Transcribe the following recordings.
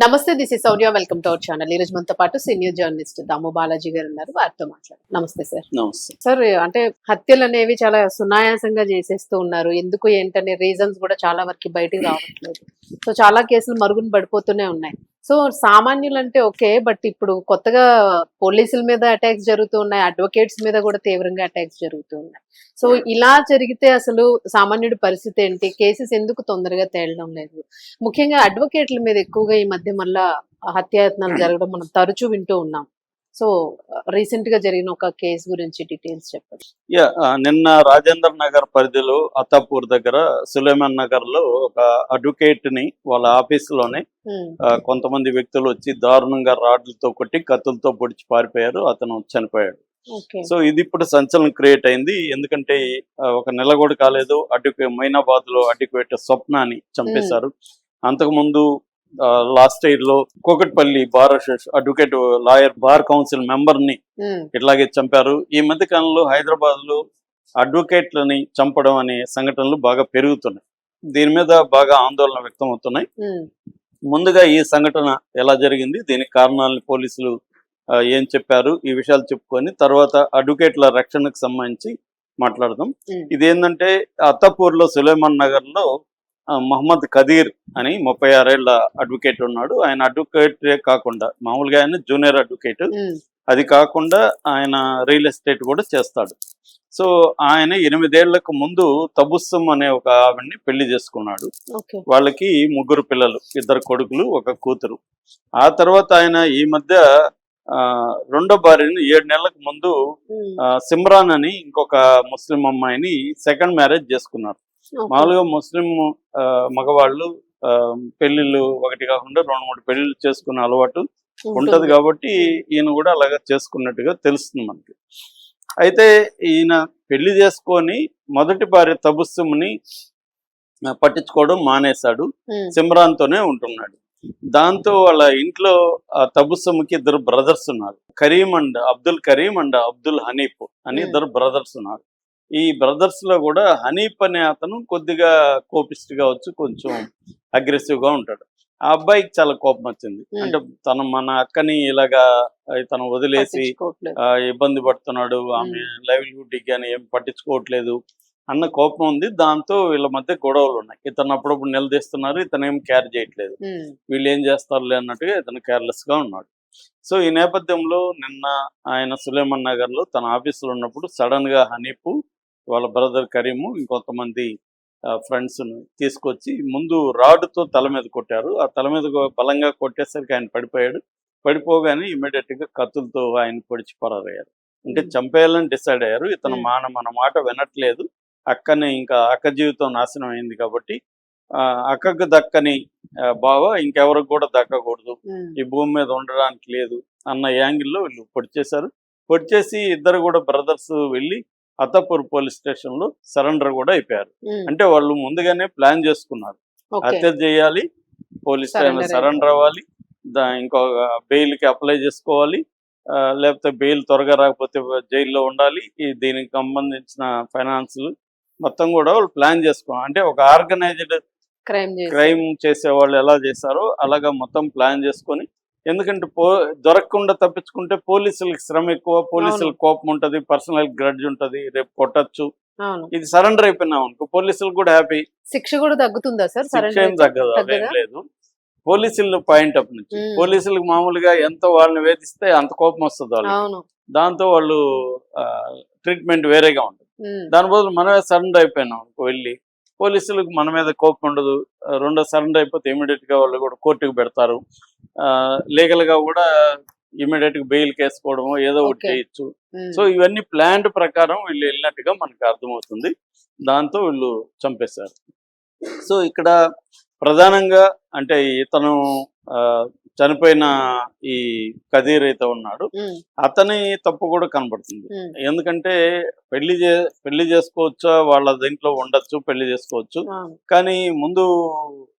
నమస్తే this is Sourya welcome to our channel ఈ రోజు మనతో పాటు సీనియర్ జర్నలిస్ట్ దాము బాలాజీ గారు ఉన్నారు. వారితో మాట్లాడు నమస్తే సార్ నమస్తే. సార్ అంటే హత్యలు అనేవి చాలా సునాయాసంగా చేసేస్తూ ఉన్నారు. ఎందుకు ఏంటనే రీజన్స్ కూడా చాలా వరకు బయటికి రావట్లేదు. సో చాలా కేసులు మరుగున పడిపోతూనే ఉన్నాయి. సో సామాన్యులు అంటే ఓకే బట్ ఇప్పుడు కొత్తగా పోలీసుల మీద అటాక్స్ జరుగుతూ ఉన్నాయి అడ్వకేట్స్ మీద కూడా తీవ్రంగా అటాక్స్ జరుగుతూ ఉన్నాయి. సో ఇలా జరిగితే అసలు సామాన్యుడి పరిస్థితి ఏంటి? కేసెస్ ఎందుకు తొందరగా తేలడం లేదు? ముఖ్యంగా అడ్వకేట్ల మీద ఎక్కువగా ఈ మధ్య మళ్ళా హత్యాయత్నాలు జరగడం మనం తరచూ వింటూ ఉన్నాం. సో రీసెంట్గా జరిగిన ఒక కేసు గురించి డీటెయిల్స్ చెప్పండి యా నిన్న రాజేంద్ర నగర్ పరిధిలో అత్తాపూర్ దగ్గర సులేమాన్ నగర్లో ఒక అడ్వకేట్ని వాళ్ళ ఆఫీసులోనే ఉమ్, ఆ, కొంతమంది వ్యక్తులు వచ్చి దారుణంగా రాడ్లతో కొట్టి కత్తులతో పొడిచి పారిపోయారు. అతను చనిపోయాడు. సో ఇది ఇప్పుడు సంచలనం క్రియేట్ అయింది. ఎందుకంటే ఒక నెల కూడా కాలేదు. అడ్వకే మైనాబాద్లో అడ్వకేట్ స్వప్నాని చంపేశారు. అంతకుముందు లాస్ట్ ఇయర్లో Kukatpally bar advocate lawyer bar council మెంబర్ని ఉమ్, ఇట్లాగే చంపారు. ఈ మధ్య కాలంలో హైదరాబాద్లో అడ్వకేట్లని చంపడం అనే సంఘటనలు బాగా పెరుగుతున్నాయి. దీని మీద బాగా ఆందోళన వ్యక్తం అవుతున్నాయి. ఉమ్, ముందుగా ఈ సంఘటన ఎలా జరిగింది? దీనికి కారణాలను పోలీసులు ఏం చెప్పారు? ఈ విషయాలు చెప్పుకొని తర్వాత అడ్వకేట్ల రక్షణకు సంబంధించి మాట్లాడదాం. ఉమ్, ఇదేంటంటే అత్తపూర్లో సులేమాన్ నగర్లో మహమ్మద్ కదీర్ అని ముప్పై ఆరేళ్ళ అడ్వకేట్ ఉన్నాడు. ఆయన అడ్వకేటే కాకుండా మామూలుగా ఆయన జూనియర్ అడ్వకేట్ అది కాకుండా ఆయన రియల్ ఎస్టేట్ కూడా చేస్తాడు. సో ఆయన ఎనిమిదేళ్ళకు ముందు తబుస్సం అనే ఒక ఆవిడ్ని పెళ్ళి చేసుకున్నాడు. వాళ్ళకి ముగ్గురు పిల్లలు ఇద్దరు కొడుకులు ఒక కూతురు. ఆ తర్వాత ఆయన ఈ మధ్య ఆ, రెండో భార్యని ఏడు నెలలకు ముందు సిమ్రాన్ అని ఇంకొక ముస్లిం అమ్మాయిని సెకండ్ మ్యారేజ్ చేసుకున్నారు. మామూలుగా ముస్లిం ఆ, మగవాళ్ళు ఆ, పెళ్ళిళ్ళు ఒకటి కాకుండా రెండు మూడు పెళ్ళిళ్ళు చేసుకునే అలవాటు ఉంటది. కాబట్టి ఈయన కూడా అలాగా చేసుకున్నట్టుగా తెలుస్తుంది మనకి. అయితే ఈయన పెళ్ళి చేసుకొని మొదటి భార్య తబుస్సుముని ఆ, పట్టించుకోవడం మానేశాడు. తోనే ఉంటున్నాడు. దాంతో వాళ్ళ ఇంట్లో ఆ తబుస్సముకి ఇద్దరు బ్రదర్స్ ఉన్నారు. కరీం అండ్ అబ్దుల్ కరీం అండ్ అబ్దుల్ హనీఫ్ అని. ఇద్దరు బ్రదర్స్ ఉన్నారు. ఈ బ్రదర్స్లో కూడా హనీఫ్ అనే అతను కొద్దిగా కోపిస్ట్గా వచ్చి కొంచెం అగ్రెసివ్గా ఉంటాడు. ఆ అబ్బాయికి చాలా కోపం వచ్చింది. అంటే తను మన అక్కని ఇలాగా తను వదిలేసి ఇబ్బంది పడుతున్నాడు ఆమె లైవ్లీహుడ్ కానీ ఏం పట్టించుకోవట్లేదు అన్న కోపం ఉంది. దాంతో వీళ్ళ మధ్య గొడవలు ఉన్నాయి. ఇతను అప్పుడప్పుడు నిలదీస్తున్నారు ఇతను ఏం కేర్ చేయట్లేదు. వీళ్ళు ఏం చేస్తారులే అన్నట్టుగా ఇతను కేర్లెస్గా ఉన్నాడు. సో ఈ నేపథ్యంలో నిన్న ఆయన సులేమన్ నగర్లో తన ఆఫీసులో ఉన్నప్పుడు సడన్గా హనీఫ్ వాళ్ళ బ్రదర్ కరీము ఇంకొంతమంది ఫ్రెండ్స్ తీసుకొచ్చి ముందు రాడ్తో తల మీద కొట్టారు. ఆ తల మీద బలంగా కొట్టేసరికి ఆయన పడిపోయాడు. పడిపోగానే ఇమీడియట్గా కత్తులతో ఆయన పొడిచి పరారయ్యారు. అంటే చంపేయాలని డిసైడ్ అయ్యారు. ఇతను. మన మన మాట వినట్లేదు. అక్కని ఇంకా అక్క జీవితం నాశనం అయింది కాబట్టి ఆ, అక్కకు దక్కని బావ ఇంకెవరికి కూడా దక్కకూడదు. ఈ భూమి మీద ఉండడానికి లేదు అన్న యాంగిల్లో వీళ్ళు పొడిచేశారు. పొడిచేసి ఇద్దరు కూడా బ్రదర్స్ వెళ్ళి అత్తపూర్ పోలీస్ స్టేషన్లో సరెండర్ కూడా అయిపోయారు. అంటే వాళ్ళు ముందుగానే ప్లాన్ చేసుకున్నారు. హత్య చేయాలి పోలీస్ స్టేషన్ సరెండర్ అవ్వాలి దా ఇంకొక బెయిల్కి అప్లై చేసుకోవాలి లేకపోతే బెయిల్ త్వరగా రాకపోతే జైల్లో ఉండాలి ఈ దీనికి సంబంధించిన ఫైనాన్స్ మొత్తం కూడా వాళ్ళు ప్లాన్ చేసుకోవాలి అంటే ఒక ఆర్గనైజ్డ్ క్రైమ్ క్రైమ్ చేసే వాళ్ళు ఎలా చేశారో అలాగా మొత్తం ప్లాన్ చేసుకొని ఎందుకంటే పో దొరకకుండా తప్పించుకుంటే పోలీసులకి శ్రమ ఎక్కువ పోలీసులకు కోపం ఉంటది పర్సనల్ గ్రడ్జ్ ఉంటది రేపు కొట్టచ్చు. ఇది సరెండర్ అయిపోయినాం అనుకో పోలీసులు కూడా హ్యాపీ. శిక్ష కూడా తగ్గుతుందా సార్ శిక్ష ఏం తగ్గదు అదేం? లేదు. పోలీసులు పాయింట్ అప్ నుంచి. పోలీసులకు మామూలుగా ఎంత వాళ్ళని వేధిస్తే అంత కోపం వస్తుంది వాళ్ళు దాంతో వాళ్ళు ట్రీట్మెంట్ వేరేగా ఉంటుంది. దాని బదులు మనమే సరెండర్ అయిపోయినాం అనుకో వెళ్ళి పోలీసులకు మన మీద కోపం ఉండదు. రెండో సరెండర్ అయిపోతే ఇమీడియట్గా వాళ్ళు కూడా కోర్టుకు పెడతారు. లీగల్గా కూడా ఇమీడియట్గా బెయిల్ కేసుకోవడమో ఏదో ఒకటి. చేయొచ్చు. సో ఇవన్నీ ప్లాంట్ ప్రకారం వీళ్ళు వెళ్ళినట్టుగా మనకు అర్థమవుతుంది. దాంతో వీళ్ళు చంపేశారు. సో ఇక్కడ ప్రధానంగా అంటే ఇతను చనిపోయిన ఈ కదీర్ అయితే ఉన్నాడు. అతని తప్పు కూడా కనబడుతుంది. ఎందుకంటే పెళ్ళి చే పెళ్ళి చేసుకోవచ్చా? వాళ్ళ దీంట్లో ఉండొచ్చు పెళ్ళి చేసుకోవచ్చు. కానీ ముందు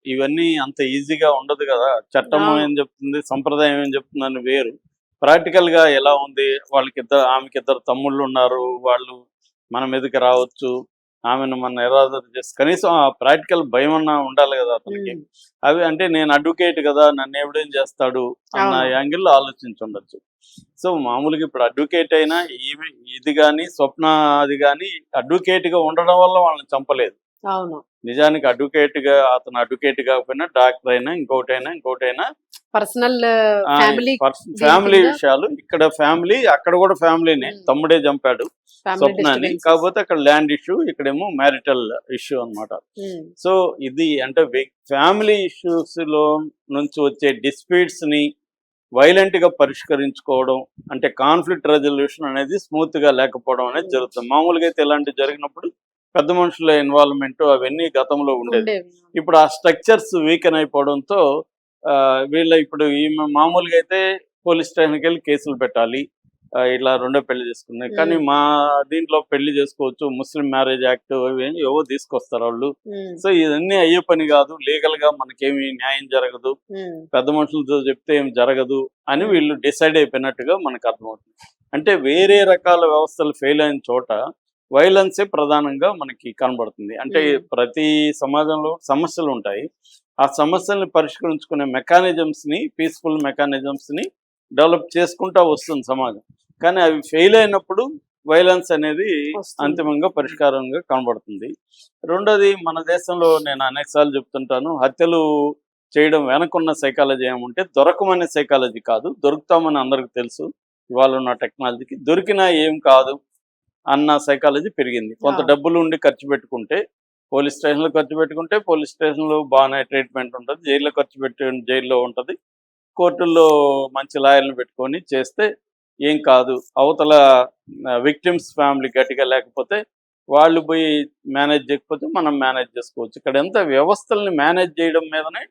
ఇవన్నీ అంత ఈజీగా ఉండదు కదా. చట్టం. ఏం చెప్తుంది? సంప్రదాయం ఏం చెప్తుందని వేరు. ప్రాక్టికల్గా ఎలా ఉంది? వాళ్ళకి ఇద్దరు ఆమెకి ఇద్దరు తమ్ముళ్ళు ఉన్నారు. వాళ్ళు మన మీదకి రావచ్చు. ఆమెను మన నిరాదర చేసి కనీసం ఆ ప్రాక్టికల్ భయం అన్నా ఉండాలి కదా అతనికి. అవి అంటే నేను అడ్వకేట్ కదా నన్ను ఎవడేం చేస్తాడు అన్న. యాంగిల్లో ఆలోచించి ఉండొచ్చు సో మామూలుగా ఇప్పుడు అడ్వకేట్ అయినా ఈమె ఇది కానీ స్వప్న అది కానీ అడ్వకేట్గా ఉండడం వల్ల వాళ్ళని చంపలేదు. నిజానికి అడ్వకేట్గా అతను అడ్వకేట్ కాకపోయినా డాక్టర్ అయినా ఇంకోటి అయినా ఇంకోటి అయినా పర్సనల్ ఫ్యామిలీ ఫ్యామిలీ విషయాలు. ఇక్కడ ఫ్యామిలీ అక్కడ కూడా ఫ్యామిలీనే. తమ్ముడే చంపాడు స్వప్నాన్ని. కాకపోతే అక్కడ ల్యాండ్ ఇష్యూ ఇక్కడేమో మ్యారిటల్ ఇష్యూ అన్నమాట. సో ఇది అంటే ఫ్యామిలీ ఇష్యూస్లో నుంచి వచ్చే డిస్ప్యూట్స్ని వైలెంట్గా పరిష్కరించుకోవడం అంటే కాన్ఫ్లిక్ట్ రెజల్యూషన్ అనేది స్మూత్గా లేకపోవడం అనేది. జరుగుతుంది. మామూలుగా అయితే ఇలాంటి జరిగినప్పుడు పెద్ద మనుషుల ఇన్వాల్వ్మెంట్ అవన్నీ గతంలో ఉండేది. ఉండేవి. ఇప్పుడు ఆ స్ట్రక్చర్స్ వీకెన్ అయిపోవడంతో వీళ్ళ ఇప్పుడు ఈమె మామూలుగా అయితే పోలీస్ స్టేషన్కి వెళ్ళి కేసులు పెట్టాలి. ఇట్లా రెండో పెళ్ళి చేసుకున్నాయి. కానీ. మా దీంట్లో పెళ్ళి చేసుకోవచ్చు ముస్లిం మ్యారేజ్ యాక్ట్ ఏవో తీసుకొస్తారు వాళ్ళు? సో ఇవన్నీ అయ్యే పని కాదు. లీగల్గా మనకేమి న్యాయం జరగదు. పెద్ద మనుషులతో చెప్తే ఏం జరగదు అని వీళ్ళు డిసైడ్ అయిపోయినట్టుగా మనకు అర్థమవుతుంది. అంటే వేరే రకాల వ్యవస్థలు ఫెయిల్ అయిన చోట వైలెన్సే ప్రధానంగా మనకి కనబడుతుంది. అంటే. ప్రతి సమాజంలో సమస్యలు ఉంటాయి. ఆ సమస్యల్ని పరిష్కరించుకునే మెకానిజమ్స్ని పీస్ఫుల్ మెకానిజమ్స్ని డెవలప్ చేసుకుంటా వస్తుంది సమాజం కానీ అవి ఫెయిల్ అయినప్పుడు వైలెన్స్ అనేది. అంతిమంగా పరిష్కారంగా కనబడుతుంది రెండోది మన దేశంలో నేను అనేకసార్లు చెప్తుంటాను హత్యలు చేయడం వెనకున్న సైకాలజీ ఏమంటే దొరకమనే సైకాలజీ కాదు దొరుకుతామని అందరికి తెలుసు ఇవాళ ఉన్న టెక్నాలజీకి దొరికినా ఏం కాదు అన్న సైకాలజీ పెరిగింది కొంత. డబ్బులు ఉండి ఖర్చు పెట్టుకుంటే పోలీస్ స్టేషన్లో ఖర్చు పెట్టుకుంటే పోలీస్ స్టేషన్లో బాగానే ట్రీట్మెంట్ ఉంటుంది. జైల్లో ఖర్చు పెట్టి జైల్లో ఉంటుంది. కోర్టుల్లో మంచి లాయర్లు పెట్టుకొని చేస్తే ఏం కాదు. అవతల విక్టిమ్స్ ఫ్యామిలీ గట్టిగా లేకపోతే వాళ్ళు పోయి మేనేజ్ చేయకపోతే మనం మేనేజ్ చేసుకోవచ్చు. ఇక్కడ ఎంత వ్యవస్థల్ని మేనేజ్ చేయడం మీదనే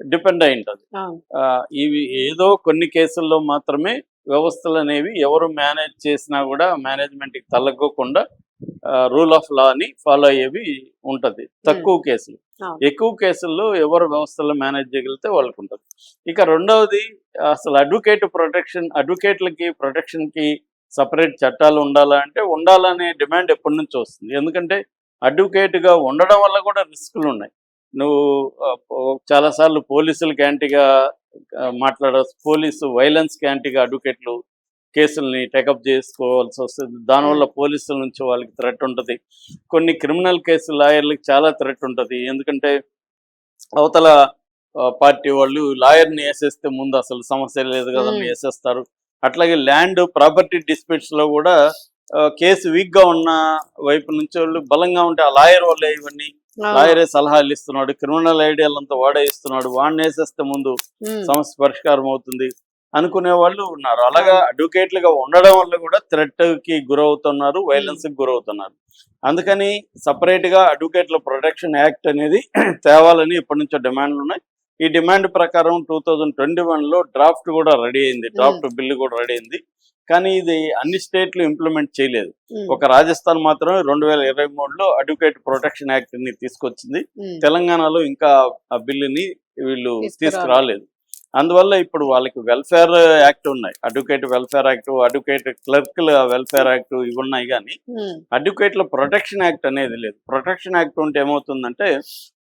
డిపెండ్ అయి ఉంటుంది. ఇవి ఏదో కొన్ని కేసుల్లో మాత్రమే వ్యవస్థలు అనేవి ఎవరు మేనేజ్ చేసినా కూడా మేనేజ్మెంట్కి తలగకుండా రూల్ ఆఫ్ లాని ఫాలో అయ్యేవి ఉంటది. తక్కువ కేసులు. ఎక్కువ కేసుల్లో ఎవరు వ్యవస్థలో మేనేజ్ చేయగలిగితే వాళ్ళకు ఉంటుంది ఇక రెండవది అసలు అడ్వకేట్ ప్రొటెక్షన్ అడ్వకేట్లకి ప్రొటెక్షన్కి సపరేట్ చట్టాలు ఉండాలా అంటే ఉండాలనే డిమాండ్ ఎప్పటి నుంచి వస్తుంది. ఎందుకంటే అడ్వకేట్గా ఉండడం వల్ల కూడా రిస్కులు ఉన్నాయి నువ్వు చాలాసార్లు పోలీసులకి యాంటీగా ఆ, మాట్లాడ పోలీసు వైలెన్స్కి యాంటీగా అడ్వకేట్లు కేసుల్ని టేకప్ చేసుకోవాల్సి వస్తుంది. దానివల్ల పోలీసుల నుంచి వాళ్ళకి థ్రెట్ ఉంటుంది. కొన్ని క్రిమినల్ కేసు లాయర్లకి చాలా థ్రెట్ ఉంటుంది. ఎందుకంటే అవతల పార్టీ వాళ్ళు లాయర్ని వేసేస్తే ముందు అసలు సమస్య లేదు కదా. వేసేస్తారు. అట్లాగే ల్యాండ్ ప్రాపర్టీ డిస్ప్యూట్స్లో కూడా కేసు వీక్గా ఉన్న వైపు నుంచి వాళ్ళు బలంగా ఉంటే ఆ లాయర్ వాళ్ళే ఇవన్నీ. లాయరే సలహాలు ఇస్తున్నాడు క్రిమినల్ ఐడియాలంతా వాడే ఇస్తున్నాడు. వాడిని వేసేస్తే ముందు సమస్య పరిష్కారం అవుతుంది. అనుకునే వాళ్ళు ఉన్నారు. అలాగా అడ్వకేట్లుగా ఉండడం వల్ల కూడా థ్రెట్కి గురవుతున్నారు వైలెన్స్కి గురవుతున్నారు. అందుకని సపరేట్గా అడ్వకేట్ల ప్రొటెక్షన్ యాక్ట్ అనేది తేవాలని ఇప్పటి నుంచో డిమాండ్లు ఉన్నాయి. ఈ డిమాండ్ ప్రకారం టూ థౌజండ్ ట్వంటీ వన్లో డ్రాఫ్ట్ కూడా రెడీ అయింది. డ్రాఫ్ట్ బిల్లు కూడా రెడీ అయింది. కానీ ఇది అన్ని స్టేట్లు ఇంప్లిమెంట్ చేయలేదు. ఒక రాజస్థాన్ మాత్రమే రెండు వేల ఇరవై మూడులో అడ్వకేట్ ప్రొటెక్షన్ యాక్ట్ని తీసుకొచ్చింది తెలంగాణలో ఇంకా ఆ బిల్లుని వీళ్ళు తీసుకురాలేదు. అందువల్ల ఇప్పుడు వాళ్ళకి వెల్ఫేర్ యాక్ట్ ఉన్నాయి. అడ్వకేట్ వెల్ఫేర్ యాక్ట్ అడ్వకేట్ క్లర్క్ల వెల్ఫేర్ యాక్ట్ ఇవి ఉన్నాయి కానీ అడ్వకేట్ల ప్రొటెక్షన్ యాక్ట్ అనేది లేదు. ప్రొటెక్షన్ యాక్ట్ ఉంటే ఏమవుతుందంటే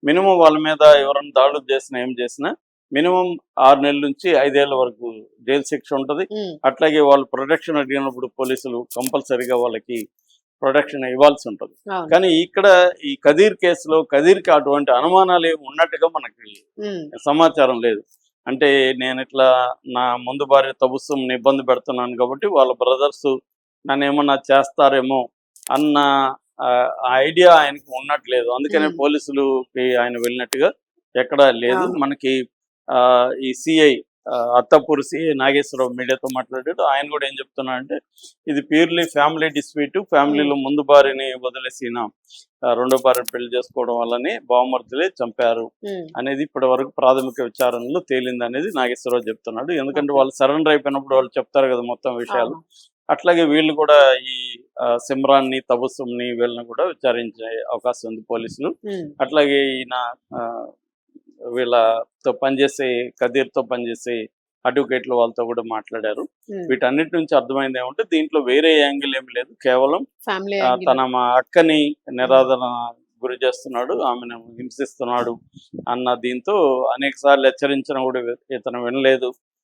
మినిమం వాళ్ళ మీద ఎవరైనా దాడులు చేసినా ఏం చేసినా మినిమం ఆరు నెలల నుంచి ఐదేళ్ళ వరకు జైలు శిక్ష ఉంటుంది. ఉమ్, అట్లాగే వాళ్ళు ప్రొటెక్షన్ అడిగినప్పుడు పోలీసులు కంపల్సరీగా వాళ్ళకి ప్రొటెక్షన్ ఇవ్వాల్సి ఉంటుంది. కానీ ఇక్కడ ఈ కదీర్ కేసులో కదీర్కి అటువంటి అనుమానాలు ఉన్నట్టుగా మనకి ఉమ్, సమాచారం లేదు. అంటే నేను ఇట్లా నా ముందు భార్య తబుస్సుని ఇబ్బంది పెడుతున్నాను కాబట్టి వాళ్ళ బ్రదర్స్ నన్ను ఏమన్నా చేస్తారేమో అన్న ఐడియా ఆయనకి ఉన్నట్లేదు అందుకనే మ్మ్. పోలీసులుకి ఆయన వెళ్ళినట్టుగా ఎక్కడా లేదు. మనకి ఆ, ఈ సిఐ అత్తపూర్ సిఐ నాగేశ్వరరావు మీడియాతో మాట్లాడాడు. ఆయన కూడా ఏం చెప్తున్నాడంటే ఇది ప్యూర్లీ ఫ్యామిలీ డిస్ప్యూట్ ఫ్యామిలీలో ముందు భార్యని వదిలేసిన రెండో భార్యను పెళ్ళి చేసుకోవడం వల్లనే బావమర్తులే చంపారు అనేది ఇప్పటి వరకు ప్రాథమిక విచారణలో తేలింది అనేది నాగేశ్వరరావు చెప్తున్నాడు. ఎందుకంటే వాళ్ళు సరెండర్ అయిపోయినప్పుడు వాళ్ళు చెప్తారు కదా మొత్తం విషయాలు. అట్లాగే వీళ్ళు కూడా ఈ సిమ్రాన్ని తబస్సుని వీళ్ళని కూడా విచారించే అవకాశం ఉంది పోలీసులు. అట్లాగే ఈయన వీళ్ళతో పనిచేసే కదీర్తో పనిచేసే అడ్వకేట్ల వాళ్ళతో కూడా మాట్లాడారు. వీటన్నిటి నుంచి అర్థమైంది ఏమంటే దీంట్లో వేరే యాంగిల్ ఏమి లేదు. కేవలం తన మా అక్కని నిరాదరణ గురి చేస్తున్నాడు ఆమెను హింసిస్తున్నాడు అన్న దీంతో అనేక సార్లు హెచ్చరించినా కూడా ఇతను వినలేదు.